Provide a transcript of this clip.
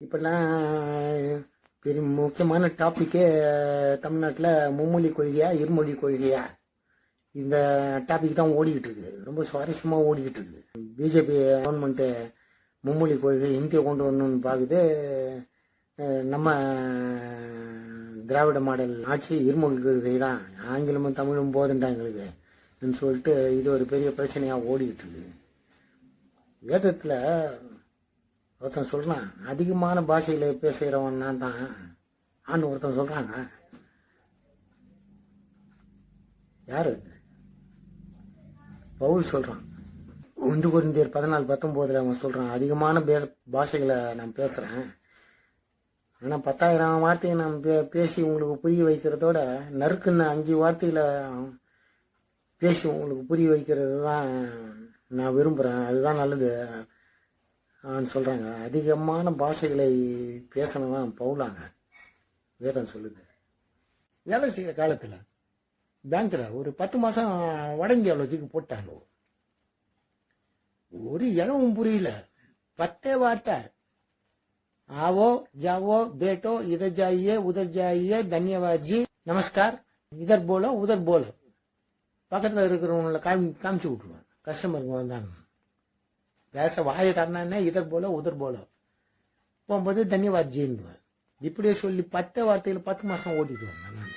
இப்பெல்லாம் பெரிய முக்கியமான டாப்பிக்கே தமிழ்நாட்டில் மும்மொழி கொள்கையா இருமொழி கொள்கையா? இந்த டாபிக் தான் ஓடிக்கிட்டு இருக்கு ரொம்ப சுவாரஸ்யமாக ஓடிக்கிட்டு இருக்கு பிஜேபி கவர்மெண்ட்டு மும்மொழி கொள்கை இந்தியா கொண்டு வரணும்னு பார்க்குது நம்ம திராவிட மாடல் ஆட்சி இருமொழி கொள்கை தான். ஆங்கிலமும் தமிழும் போதுண்டா எங்களுக்கு சொல்லிட்டு இது ஒரு பெரிய பிரச்சனையாக ஓடிக்கிட்டு இருக்கு வேதத்தில் ஒருத்தன் சொல்கிறான் அதிகமான பாஷையில் பேசுகிறவன் தான். ஆண்டு ஒருத்தன் சொல்கிறாங்க யார்? பவுல் சொல்கிறான் ஒன்று குருந்தியர் பதினாலு பத்தொம்போதில் அவன் சொல்கிறான் அதிகமான பே பாஷைகளை நான் பேசுகிறேன் ஆனால் பத்தாயிரம் வார்த்தையை நான் பே பேசி உங்களுக்கு புரிய வைக்கிறதோட நறுக்குன்னு அஞ்சு வார்த்தையில் பேசி உங்களுக்கு புரிய வைக்கிறது தான் நான் விரும்புகிறேன் அதுதான் நல்லது. சொல்கிறாங்க அதிகமான பாஷைகளை பேசணும் போகலாங்க வேதம் சொல்லுது. வேலை செய்கிற காலத்தில் பேங்க்கில் ஒரு பத்து மாதம் வட இந்தியாவில் தூக்கி போட்டாங்க. ஒரு இனமும் புரியல. பத்தே வார்த்தை. ஆவோ ஜாவோ பேட்டோ இதர் ஜாயே உதர் ஜாயே தன்யவாஜி நமஸ்கார் இதர் போல உதர் போல. பக்கத்தில் இருக்கிறவங்களை காமி காமிச்சு விட்ருவாங்க கஸ்டமருங்க வந்தாங்க பேச வாயை தரனானே இதர் போல உதர் போல. போகும்போது தன்யவாத் ஜின்னுவேன் இப்படியே சொல்லி பத்து வார்த்தையில் பத்து மாதம் ஓட்டிட்டு வந்தேன் நான்.